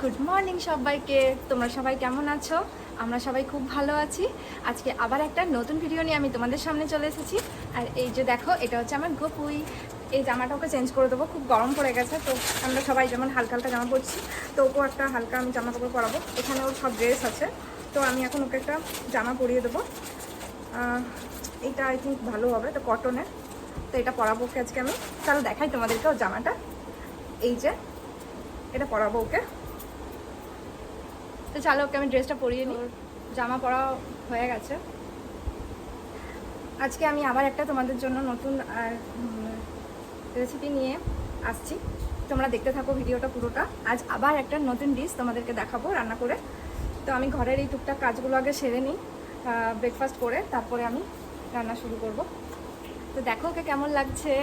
Good morning সবাইকে। তোমরা সবাই কেমন আছো? আমরা সবাই খুব ভালো আছি। আজকে আবার একটা নতুন ভিডিও নিয়ে আমি তোমাদের সামনে চলে এসেছি। আর এই যে দেখো, এটা হচ্ছে আমার গোপুই। এই জামাটা ওকে চেঞ্জ করে দেবো, খুব গরম পড়ে গেছে, তো আমরা সবাই যেমন হালকা হালকা জামা পরছি, তো ওকেও একটা হালকা আমি জামা কাপড় পরাবো। এখানে ওর সব ড্রেস আছে, তো আমি এখন ওকে একটা জামা পরিয়ে দেবো। এটা আই থিঙ্ক ভালো হবে তো কটনের তো এটা পরাবো ওকে আজকে আমি। তাহলে দেখাই তোমাদেরকে ওর জামাটা। এই যে, এটা পরাবো ওকে। তো চলো, ওকে আমি ড্রেসটা পরিয়ে নিই। জামা পরা হয়ে গেছে। আজকে আমি আবার একটা তোমাদের জন্য নতুন রেসিপি নিয়ে আসছি। তোমরা দেখতে থাকো ভিডিওটা পুরোটা। আজ আবার একটা নতুন ডিশ তোমাদেরকে দেখাবো রান্না করে। তো আমি ঘরের এই টুকটাক কাজগুলো আগে সেরে নিই ব্রেকফাস্ট করে তারপরে আমি রান্না শুরু করব। তো দেখো ওকে কেমন লাগছে?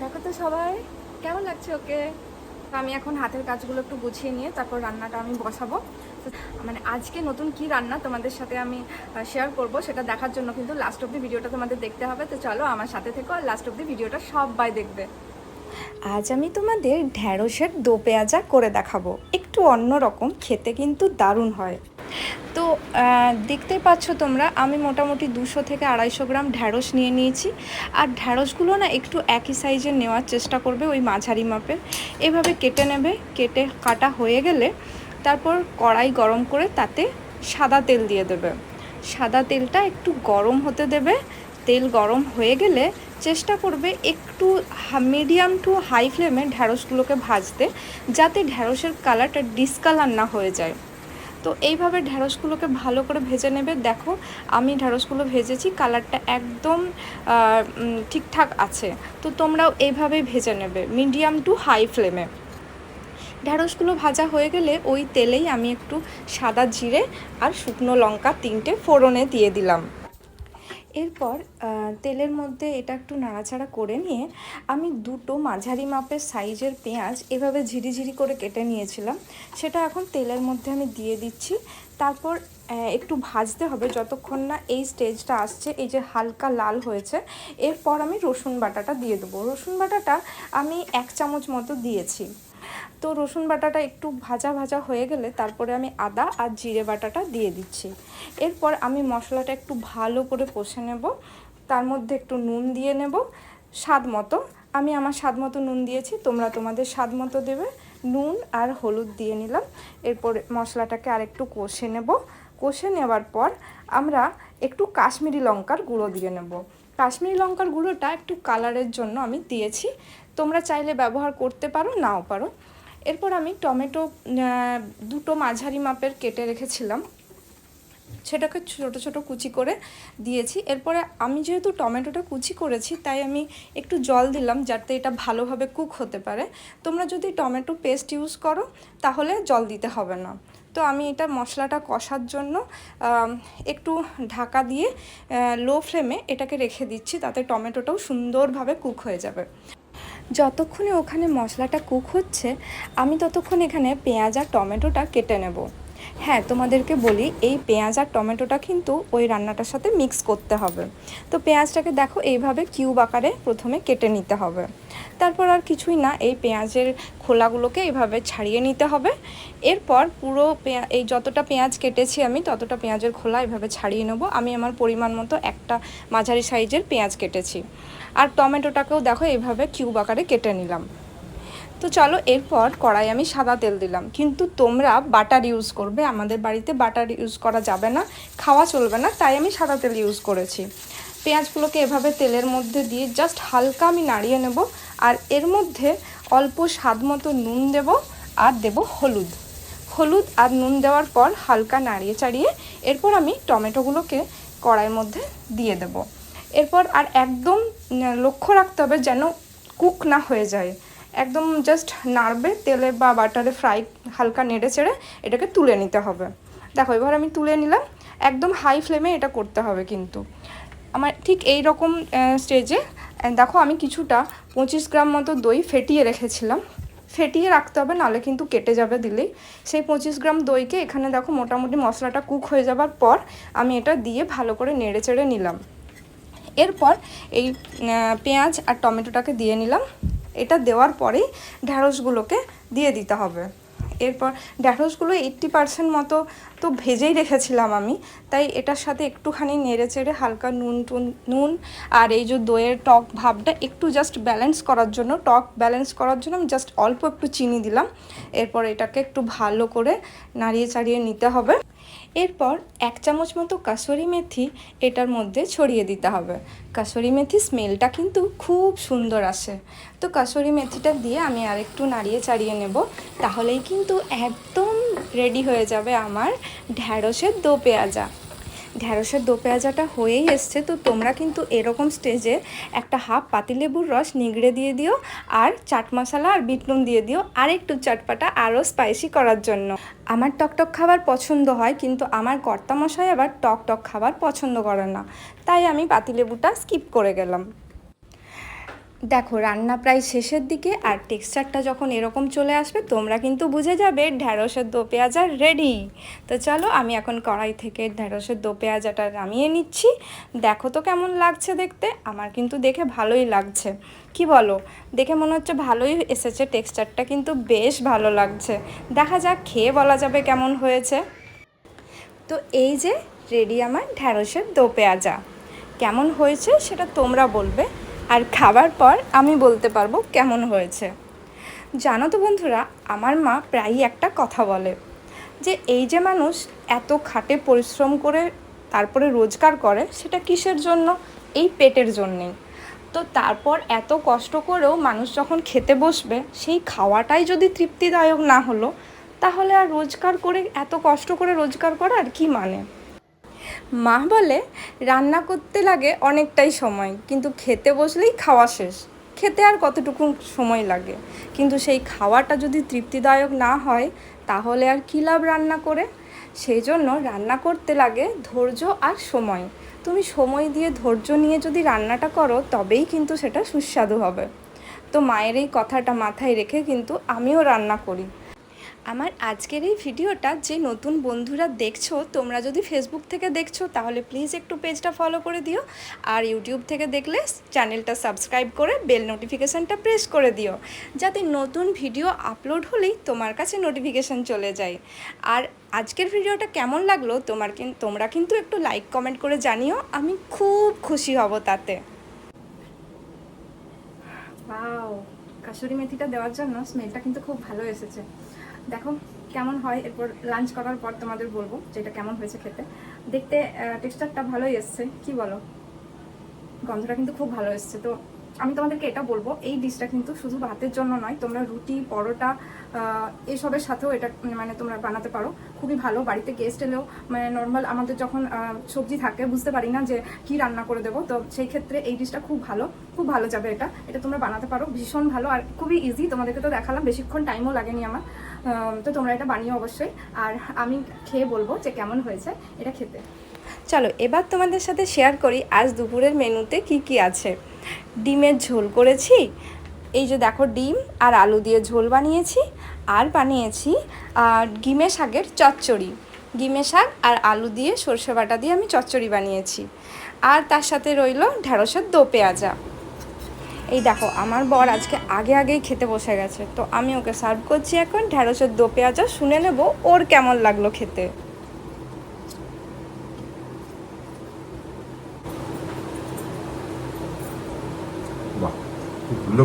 দেখো তো সবাই, কেমন লাগছে ওকে? আমি এখন হাতের কাজগুলো একটু গুছিয়ে নিয়ে তারপর রান্নাটা আমি বসাবো। মানে আজকে নতুন কি রান্না তোমাদের সাথে আমি শেয়ার করব সেটা দেখার জন্য কিন্তু লাস্ট অব্দি ভিডিওটা তোমাদের দেখতে হবে। তো চলো আমার সাথে থেকো আর লাস্ট অব্দি ভিডিওটা সবাই দেখবে। আজ আমি তোমাদের ঢ্যাঁড়সের দো পেঁয়াজা করে দেখাবো। একটু অন্যরকম, খেতে কিন্তু দারুণ হয়। তো দেখতেই পাচ্ছ তোমরা, আমি মোটামুটি দুশো থেকে আড়াইশো গ্রাম ঢ্যাঁড়স নিয়ে নিয়েছি। আর ঢ্যাঁড়সগুলো না একটু একই সাইজের নেওয়ার চেষ্টা করবে ওই মাঝারি মাপের। এভাবে কেটে নেবে, কেটে কাটা হয়ে গেলে তারপর কড়াই গরম করে তাতে সাদা তেল দিয়ে দেবে। সাদা তেলটা একটু গরম হতে দেবে, তেল গরম হয়ে গেলে চেষ্টা করবে একটু মিডিয়াম টু হাই ফ্লেমে ঢ্যাঁড়সগুলোকে ভাজতে, যাতে ঢ্যাঁড়সের কালারটা ডিসকালার না হয়ে যায়। তো এইভাবে ঢ্যাঁড়সগুলোকে ভালো করে ভেজে নেবে। দেখো, আমি ঢ্যাঁড়সগুলো ভেজেছি, কালারটা একদম ঠিকঠাক আছে। তো তোমরাও এইভাবেই ভেজে নেবে, মিডিয়াম টু হাই ফ্লেমে। ঢ্যাঁড়সগুলো ভাজা হয়ে গেলে ওই তেলেই আমি একটু সাদা জিরে আর শুকনো লঙ্কা তিনটে ফোড়নে দিয়ে দিলাম। এরপর তেলের মধ্যে এটা একটু নাড়াচাড়া করে নিয়ে আমি দুটো মাঝারি মাপের সাইজের পেঁয়াজ এভাবে ঝিরিঝিরি করে কেটে নিয়েছিলাম। সেটা এখন তেলের মধ্যে আমি দিয়ে দিচ্ছি। তারপর একটু ভাজতে হবে যতক্ষণ না এই স্টেজটা আসছে, এই যে হালকা লাল হয়েছে। এরপর আমি রসুন বাটাটা দিয়ে দেবো। রসুন বাটাটা আমি এক চামচ মতো দিয়েছি। তো রসুন বাটাটা একটু ভাজা ভাজা হয়ে গেলে তারপরে আমি আদা আর জিরে বাটাটা দিয়ে দিচ্ছি। এরপর আমি মশলাটা একটু ভালো করে কষে নেব। তার মধ্যে একটু নুন দিয়ে নেব। স্বাদ মতো। আমি আমার স্বাদ মতো নুন দিয়েছি, তোমরা তোমাদের স্বাদ মতো দেবে। নুন আর হলুদ দিয়ে নিলাম। এরপর মশলাটাকে আর একটু কষে নেব। কষে নেওয়ার পর আমরা একটু কাশ্মীরি লঙ্কার গুঁড়ো দিয়ে নেব। কাশ্মীরি লঙ্কার গুঁড়োটা একটু কালারের জন্য আমি দিয়েছি। তোমরা চাইলে ব্যবহার করতে পারো, নাও পারো। এরপর আমি টমেটো দুটো মাঝারি মাপের কেটে রেখেছিলাম। সেটাকে ছোট ছোট কুচি করে দিয়েছি। এরপরে আমি যেহেতু টমেটোটা কুচি করেছি, তাই আমি একটু জল দিলাম যাতে এটা ভালোভাবে কুক হতে পারে। তোমরা যদি টমেটো পেস্ট ইউজ করো, তাহলে জল দিতে হবে না। তো আমি এটা মশলাটা কষার জন্য একটু ঢাকা দিয়ে লো ফ্লেমে এটাকে রেখে দিচ্ছি, তাতে টমেটোটাও সুন্দরভাবে কুক হয়ে যাবে। যতক্ষণে ওখানে মশলাটা কুক হচ্ছে, আমি ততক্ষণ এখানে পেঁয়াজ আর টমেটোটা কেটে নেব। হ্যাঁ তোমাদেরকে বলি, এই পেঁয়াজ আর টমেটোটা কিন্তু ওই রান্নাটার সাথে মিক্স করতে হবে। তো পেঁয়াজটাকে দেখো, এইভাবে কিউব আকারে প্রথমে কেটে নিতে হবে। তারপর আর কিছুই না, এই পেঁয়াজের খোলাগুলোকে এভাবে ছাড়িয়ে নিতে হবে। এরপর পুরো এই যতটা পেঁয়াজ কেটেছি আমি, ততটা পেঁয়াজের খোলা এভাবে ছাড়িয়ে নেব। আমি আমার পরিমাণ মতো একটা মাঝারি সাইজের পেঁয়াজ কেটেছি। আর টমেটোটাকেও দেখো এইভাবে কিউব আকারে কেটে নিলাম। তো চলো এরপর কড়াই আমি সাদা তেল দিলাম। কিন্তু তোমরা বাটার ইউজ করবে। আমাদের বাড়িতে বাটার ইউজ করা যাবে না, খাওয়া চলবে না, তাই আমি সাদা তেল ইউজ করেছি। পেঁয়াজগুলোকে এভাবে তেলের মধ্যে দিয়ে জাস্ট হালকা আমি নাড়িয়ে নেব আর এর মধ্যে অল্প স্বাদ মতো নুন দেব আর দেব হলুদ। হলুদ আর নুন দেওয়ার পর হালকা নাড়িয়ে চাড়িয়ে এরপর আমি টমেটোগুলোকে কড়াইয়ের মধ্যে দিয়ে দেব। এরপর আর একদম লক্ষ্য রাখতে হবে যেন কুক না হয়ে যায়। একদম জাস্ট নাড়বে তেলে বা বাটারে ফ্রাই হালকা নেড়ে চেড়ে এটাকে তুলে নিতে হবে। দেখো এবার আমি তুলে নিলাম। একদম হাই ফ্লেমে এটা করতে হবে কিন্তু। আমার ঠিক এই রকম স্টেজে দেখো আমি কিছুটা পঁচিশ গ্রাম মতো দই ফেটিয়ে রেখেছিলাম। ফেটিয়ে রাখতে হবে, নাহলে কিন্তু কেটে যাবে দিলেই সেই পঁচিশ গ্রাম দইকে এখানে দেখো মোটামুটি মশলাটা কুক হয়ে যাবার পর আমি এটা দিয়ে ভালো করে নেড়ে চেড়ে নিলাম। এরপর এই পেঁয়াজ আর টমেটোটাকে দিয়ে নিলাম। এটা দেওয়ার পরেই ঢ্যাঁড়সগুলোকে দিয়ে দিতে হবে। এরপর ঢ্যাঁড়সগুলো এইট্টি পার্সেন্ট মতো তো ভেজেই রেখেছিলাম আমি, তাই এটার সাথে একটুখানি নেড়ে চেড়ে হালকা নুন টুন, নুন আর এই যে দইয়ের টক ভাবটা একটু জাস্ট ব্যালেন্স করার জন্য, টক ব্যালেন্স করার জন্য আমি জাস্ট অল্প একটু চিনি দিলাম। এরপর এটাকে একটু ভালো করে নাড়িয়ে চাড়িয়ে নিতে হবে। এরপর এক চামচ মতো কাসুরি মেথি এটার মধ্যে ছড়িয়ে দিতে হবে। কাসুরি মেথি স্মেলটা কিন্তু খুব সুন্দর আসে। তো কাসুরি মেথিটা দিয়ে আমি আরেকটু নাড়িয়ে চাড়িয়ে নেব। তাহলেই কিন্তু একদম রেডি হয়ে যাবে আমার ঢ্যাঁড়সের দো পেঁয়াজা। ঢ্যাঁড়সের দো পেঁয়াজাটা হয়েই এসছে, তো তোমরা কিন্তু এরকম স্টেজে একটা হাফ পাতিলেবুর রস নিগড়ে দিয়ে দিও, আর চাট মশলা আর বিট নুন দিয়ে দিও, আর একটু চটপাটা আরও স্পাইসি করার জন্য। আমার টকটক খাবার পছন্দ হয়, কিন্তু আমার কর্তামশাই আবার টক টক খাবার পছন্দ করে না, তাই আমি পাতিলেবুটা স্কিপ করে গেলাম। দেখো, রান্না প্রায় শেষের দিকে আর টেক্সচারটা যখন এরকম চলে আসবে, তোমরা কিন্তু বুঝে যাবে ঢ্যাঁড়সের দো পেঁয়াজা রেডি তো চলো, আমি এখন কড়াই থেকে ঢ্যাঁড়সের দো পেঁয়াজাটা নামিয়ে নিচ্ছি। দেখো তো কেমন লাগছে দেখতে, আমার কিন্তু দেখে ভালোই লাগছে। কি বলো? দেখে মনে হচ্ছে ভালোই এসেছে, টেক্সচারটা কিন্তু বেশ ভালো লাগছে। দেখা যাক, খেয়ে বলা যাবে কেমন হয়েছে। তো এই যে রেডি আমার ঢ্যাঁড়সের দো পেঁয়াজা। কেমন হয়েছে সেটা তোমরা বলবে। আর খাবার পর আমি বলতে পারব কেমন হয়েছে। জানো তো বন্ধুরা, আমার মা প্রায়ই একটা কথা বলে যে, এই যে মানুষ এত খাটে পরিশ্রম করে তারপরে রোজগার করে, সেটা কিসের জন্য? এই পেটের জন্যেই। তো তারপর এত কষ্ট করেও মানুষ যখন খেতে বসবে, সেই খাওয়াটাই যদি তৃপ্তিদায়ক না হলো, তাহলে আর রোজগার করে, এত কষ্ট করে রোজগার করার কি মানে? মা বলে, রান্না করতে লাগে অনেকটাই সময়, কিন্তু খেতে বসলেই খাওয়া শেষ। খেতে আর কতটুকু সময় লাগে? কিন্তু সেই খাওয়াটা যদি তৃপ্তিদায়ক না হয়, তাহলে আর কী লাভ রান্না করে? সেই জন্য রান্না করতে লাগে ধৈর্য আর সময়। তুমি সময় দিয়ে ধৈর্য নিয়ে যদি রান্নাটা করো, তবেই কিন্তু সেটা সুস্বাদু হবে। তো মায়ের এই কথাটা মাথায় রেখে কিন্তু আমিও রান্না করি। আমার আজকের এই ভিডিওটা যে নতুন বন্ধুরা দেখছ, তোমরা যদি ফেসবুক থেকে দেখছ, তাহলে প্লিজ একটু পেজটা ফলো করে দিও। আর ইউটিউব থেকে দেখলে চ্যানেলটা সাবস্ক্রাইব করে বেল নোটিফিকেশানটা প্রেস করে দিও। যাতে নতুন ভিডিও আপলোড হলেই তোমার কাছে নোটিফিকেশান চলে যায়। আর আজকের ভিডিওটা কেমন লাগল, তোমার তোমরা কিন্তু একটু লাইক কমেন্ট করে জানিও। আমি খুব খুশি হব তাতে। কাসুরি মেথিটা দেওয়ার জন্য স্মেলটা কিন্তু খুব ভালো এসেছে। দেখো কেমন হয়, এরপর লাঞ্চ করার পর তোমাদের বলব যে এটা কেমন হয়েছে খেতে। দেখতে টেক্সচারটা ভালোই এসছে, কি বলো? গন্ধটা কিন্তু খুব ভালো এসছে। তো আমি তোমাদেরকে এটা বলব, এই ডিশটা কিন্তু শুধু ভাতের জন্য নয়, তোমরা রুটি, পরোটা এসবের সাথেও এটা মানে তোমরা বানাতে পারো। খুবই ভালো, বাড়িতে গেস্ট এলেও মানে নর্মাল আমাদের যখন সবজি থাকে, বুঝতে পারি না যে কি রান্না করে দেবো। তো সেই ক্ষেত্রে এই ডিশটা খুব ভালো খুব ভালো যাবে এটা। এটা তোমরা বানাতে পারো, ভীষণ ভালো, আর খুবই ইজি তোমাদেরকে তো দেখালাম, বেশিক্ষণ টাইমও লাগেনি আমার। তো তোমরা এটা বানিয়ে অবশ্যই। আর আমি খেয়ে বলব যে কেমন হয়েছে এটা খেতে। চলো, এবার তোমাদের সাথে শেয়ার করি আজ দুপুরের মেনুতে কি কি আছে। ডিমের ঝোল করেছি, এই যে দেখো ডিম আর আলু দিয়ে ঝোল বানিয়েছি, আর বানিয়েছি আর গিমে শাকের চচ্চড়ি। গিমে শাক আর আলু দিয়ে সর্ষে বাটা দিয়ে আমি চচ্চড়ি বানিয়েছি। আর তার সাথে রইল ঢ্যাঁড়সের দো পেঁয়াজা। এই দেখো আমার বর আজকে আগে আগেই খেতে বসে গেছে। তো আমি ওকে সার্ভ করছি এখন ঢ্যাঁড়সের দো পেঁয়াজা শুনে নেব ওর কেমন লাগল খেতে।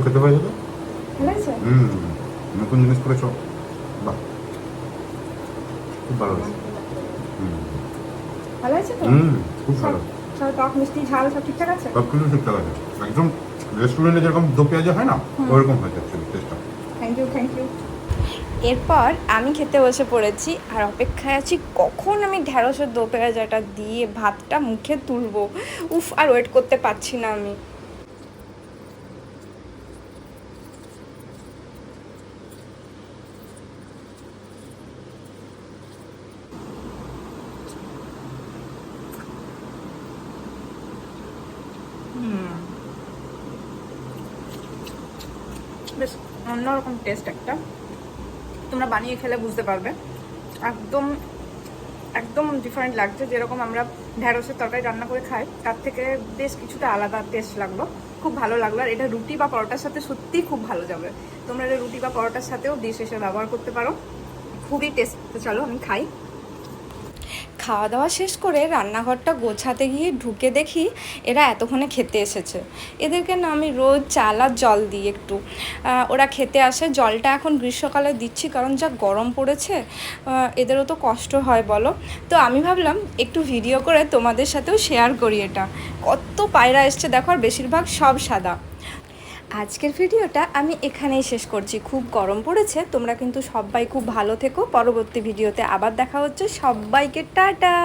খেতে হয়েছে ভালো হুম নতুন জিনিস করেছ। বাহ খুব ভালো হয়েছে। ভালো আছে তো? হুম খুব ভালো। টক মিষ্টি ঝাল সব ঠিকঠাক আছে? সব কিছু ঠিকঠাক আছে। একদম রেস্টুরেন্টে যেরকম দো পেঁয়াজা হয় না ওরকম হয়েছে অ্যাকচুয়ালি টেস্টটা থ্যাংক ইউ থ্যাংক ইউ এরপর আমি খেতে বসে পড়েছি আর অপেক্ষায় আছি কখন আমি ঢ্যাঁড়সের দো পেঁয়াজাটা দিয়ে ভাতটা মুখে তুলবো। উফ আর ওয়েট করতে পারছি না আমি। বেশ অন্যরকম টেস্ট একটা। তোমরা বানিয়ে খেলে বুঝতে পারবে। একদম একদম ডিফারেন্ট লাগছে। যেরকম আমরা ঢ্যাঁড়সের তরকারি রান্না করে খাই, তার থেকে বেশ কিছুটা আলাদা টেস্ট লাগল। খুব ভালো লাগল। আর এটা রুটি বা পরোটার সাথে সত্যিই খুব ভালো যাবে। তোমরা এটা রুটি বা পরোটার সাথেও ডিশ হিসেবে ব্যবহার করতে পারো। খুবই টেস্ট চলো আমি খাই। খাওয়া দাওয়া শেষ করে রান্নাঘরটা গোছাতে গিয়ে ঢুকে দেখি এরা এতক্ষণে খেতে এসেছে। এদেরকে না আমি রোজ চাল আর জল দিই একটু। ওরা খেতে আসে। জলটা এখন গ্রীষ্মকালে দিচ্ছি কারণ যা গরম পড়েছে এদেরও তো কষ্ট হয় বলো। তো আমি ভাবলাম একটু ভিডিও করে তোমাদের সাথেও শেয়ার করি এটা। কত পায়রা এসছে দেখো, আর বেশিরভাগ সব সাদা। আজকের ভিডিওটা আমি এখানেই শেষ করছি। খুব গরম পড়েছে, তোমরা কিন্তু সবাই খুব ভালো থেকো। পরবর্তী ভিডিওতে আবার দেখা হচ্ছে। সবাইকে টাটা!